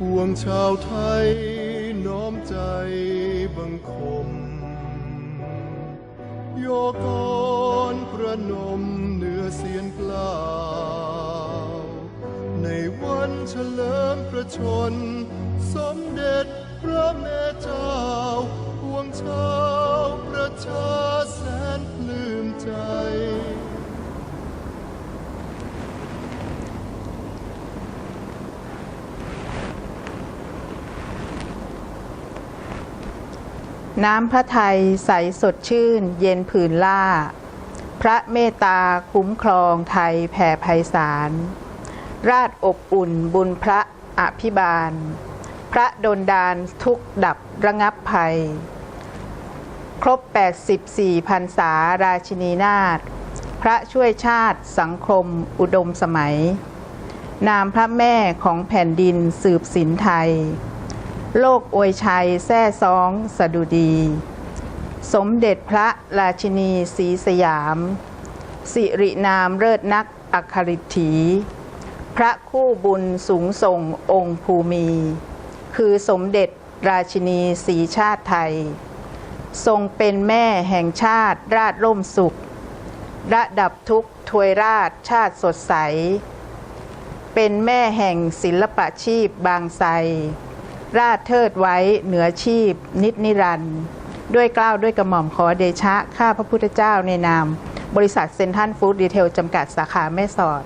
ปวงชาวไทยน้อมใจบังคม โยกรประนมเหนือเสียนกล้าว ในวันเฉลิมพระชน สมเด็จพระแม่เจ้าปวงชาว น้ำพระทัยใสสดชื่น เย็นผืนล่า พระเมตตาคุ้มครองไทยแผ่ไพศาลราชอบอุ่นบุญพระอภิบาล พระดลดานทุกดับระงับภัย ครบ 84พรรษาราชินีนาถพระช่วยชาติสังคมอุดมสมัย นามพระแม่ของแผ่นดินสืบสินไทย โลกอวยชัยแท่ซองสดุดี สมเด็จพระราชินีศรีสยาม สิรินามเลิศนักอัคริถี พระคู่บุญสูงส่งองค์ภูมิคือสมเด็จราชินีศรีชาติไทย ทรงเป็นแม่แห่งชาติราชร่มสุข ระดับทุกข์ถวยราชชาติสดใส เป็นแม่แห่งศิลปะชีพบางไทร ราชเทิดไว้เหนือชีพ นิจนิรันดร์ด้วยเกล้าวด้วยกระหม่อมขอเดชะ ข้าพระพุทธเจ้าในนาม บริษัทเซนทันฟู้ดดีเทลจำกัดสาขาแม่สอด